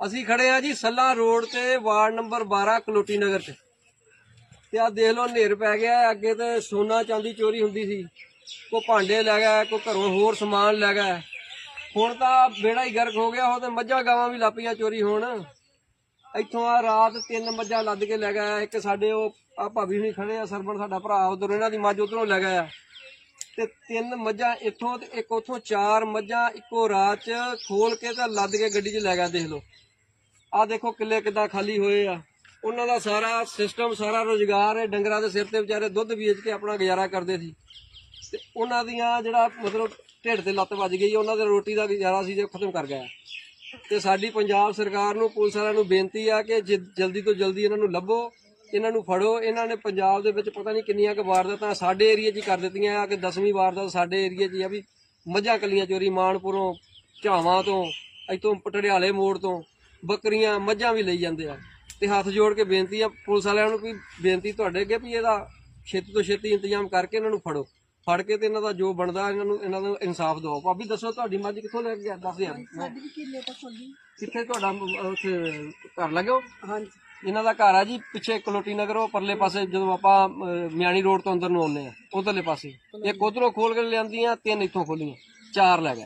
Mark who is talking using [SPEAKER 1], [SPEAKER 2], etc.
[SPEAKER 1] ਅਸੀਂ ਖੜੇ ਆ ਜੀ ਸੱਲਾ ਰੋਡ ਤੇ, ਵਾਰਡ ਨੰਬਰ 12 ਕਲੋਟੀ ਨਗਰ ਚ ਤੇ ਆ ਦੇਖ ਲਓ, ਹਨੇਰ ਪੈ ਗਿਆ, ਅੱਗੇ ਤੇ ਸੋਨਾ ਚਾਂਦੀ ਚੋਰੀ ਹੁੰਦੀ ਸੀ। ਕੋ ਭਾਂਡੇ ਲੈ ਗਿਆ ਕੋ ਘਰੋਂ ਹੋਰ ਸਮਾਨ ਲੈ ਗਿਆ। ਹੁਣ ਤਾਂ ਬੇੜਾ ਹੀ ਗਰਕ ਹੋ ਗਿਆ, ਉਹ ਤੇ ਮੱਝਾਂ ਗਾਵਾਂ ਵੀ ਲਾਪੀਆਂ ਚੋਰੀ ਹੋਣ। ਇੱਥੋਂ ਆ ਰਾਤ ਤਿੰਨ ਮੱਝਾਂ ਲੱਦ ਕੇ ਲੈ ਗਿਆ, ਇੱਕ ਸਾਡੇ ਉਹ ਆ ਭਾਬੀ ਹੁਣੀ ਖੜੇ ਆ ਸਰਪੰਚ ਸਾਡਾ ਭਰਾ, ਉਧਰ ਇਹਨਾਂ ਦੀ ਮੱਝ ਉਧਰੋਂ ਲੈ ਗਿਆ ਤੇ ਤਿੰਨ ਮੱਝਾਂ ਇੱਥੋਂ ਤੇ ਇੱਕ ਉੱਥੋਂ, ਚਾਰ ਮੱਝਾਂ, ਇੱਕੋ ਰਾਤ ਚ ਖੋਲ ਕੇ ਤਾਂ ਲੱਦ ਕੇ ਗੱਡੀ 'ਚ ਲੈ ਗਿਆ, ਦੇਖ ਲਓ। ਆਹ ਦੇਖੋ ਕਿੱਲੇ ਕਿੱਦਾਂ ਖਾਲੀ ਹੋਏ ਆ। ਉਹਨਾਂ ਦਾ ਸਾਰਾ ਸਿਸਟਮ ਸਾਰਾ ਰੋਜ਼ਗਾਰ ਹੈ ਡੰਗਰਾਂ ਦੇ ਸਿਰ ਤੇ ਵਿਚਾਰੇ ਦੁੱਧ ਵੇਚ ਕੇ ਆਪਣਾ ਗੁਜ਼ਾਰਾ ਕਰਦੇ ਸੀ। ਤੇ ਉਹਨਾਂ ਦੀਆਂ ਜਿਹੜਾ ਮਤਲਬ ਢਿੱਡ ਤੇ ਲੱਤ ਵੱਜ ਗਈ, ਉਹਨਾਂ ਦੇ ਰੋਟੀ ਦਾ ਗੁਜ਼ਾਰਾ ਸੀ ਜੇ ਖਤਮ ਕਰ ਗਿਆ। ਤੇ ਸਾਡੀ ਪੰਜਾਬ ਸਰਕਾਰ ਨੂੰ, ਪੁਲਿਸ ਵਾਲਿਆਂ ਨੂੰ ਬੇਨਤੀ ਆ ਕਿ ਜ- ਜਲਦੀ ਤੋਂ ਜਲਦੀ ਇਹਨਾਂ ਨੂੰ ਲੱਭੋ। ਇਹਨਾਂ ਨੂੰ ਫੜੋ। ਇਹਨਾਂ ਨੇ ਪੰਜਾਬ ਦੇ ਵਿੱਚ ਪਤਾ ਨਹੀਂ ਕਿੰਨੀਆਂ ਕੁ ਵਾਰਦਾਤਾਂ ਸਾਡੇ ਏਰੀਆ 'ਚ ਹੀ ਕਰ ਦਿੱਤੀਆਂ ਆ ਕਿ 10ਵੀਂ ਵਾਰਦਾਤ ਸਾਡੇ ਏਰੀਆ 'ਚ ਹੀ ਆ ਵੀ ਮੱਝਾਂ ਕਲੀਆਂ ਚੋਰੀ ਮਾਨਪੁਰੋਂ ਝਾਵਾਂ ਤੋਂ ਇੱਥੋਂ ਪਟੜਿਆਲੇ ਮੋੜ ਤੋਂ ਬੱਕਰੀਆਂ ਮੱਝਾਂ ਵੀ ਲਈ ਜਾਂਦੇ ਆ। ਤੇ ਹੱਥ ਜੋੜ ਕੇ ਬੇਨਤੀ ਆ ਪੁਲਿਸ ਵਾਲਿਆਂ ਨੂੰ ਵੀ ਬੇਨਤੀ ਤੁਹਾਡੇ ਅੱਗੇ ਵੀ ਇਹਦਾ ਛੇਤੀ ਤੋਂ ਛੇਤੀ ਇੰਤਜ਼ਾਮ ਕਰਕੇ ਇਹਨਾਂ ਨੂੰ ਫੜੋ। ਫੜ ਕੇ ਤੇ ਇਹਨਾਂ ਦਾ ਜੋ ਬਣਦਾ ਇਹਨਾਂ ਨੂੰ ਇਹਨਾਂ ਨੂੰ ਇਨਸਾਫ ਦਿਵਾਓ ਭਾਬੀ ਦੱਸੋ ਤੁਹਾਡੀ ਮੱਝ ਕਿੱਥੋਂ ਲੈ ਕੇ ਗਿਆ ਦੱਸ ਯਾਰ
[SPEAKER 2] ਸਾਡੀ ਵੀ ਕਿੱਲੇ ਤਾਂ ਖੋਲੀ।
[SPEAKER 1] ਕਿੱਥੇ ਤੁਹਾਡਾ ਉੱਥੇ ਘਰ ਲੱਗਿਓ
[SPEAKER 2] ਹਾਂਜੀ।
[SPEAKER 1] ਇਹਨਾਂ ਦਾ ਘਰ ਆ ਜੀ ਪਿੱਛੇ ਕਲੋਟੀ ਨਗਰ ਉਹ ਪਰਲੇ ਪਾਸੇ ਜਦੋਂ ਆਪਾਂ ਅਹ, ਮਿਆਣੀ ਰੋਡ ਤੋਂ ਅੰਦਰ ਨੂੰ ਆਉਂਦੇ ਆ ਉਧਰਲੇ ਪਾਸੇ। ਇੱਕ ਉਧਰੋਂ ਖੋਲ ਕੇ ਲਿਆਂਦੀਆਂ ਤਿੰਨ ਇੱਥੋਂ ਖੋਲੀਆਂ ਚਾਰ ਲੈ ਗਏ।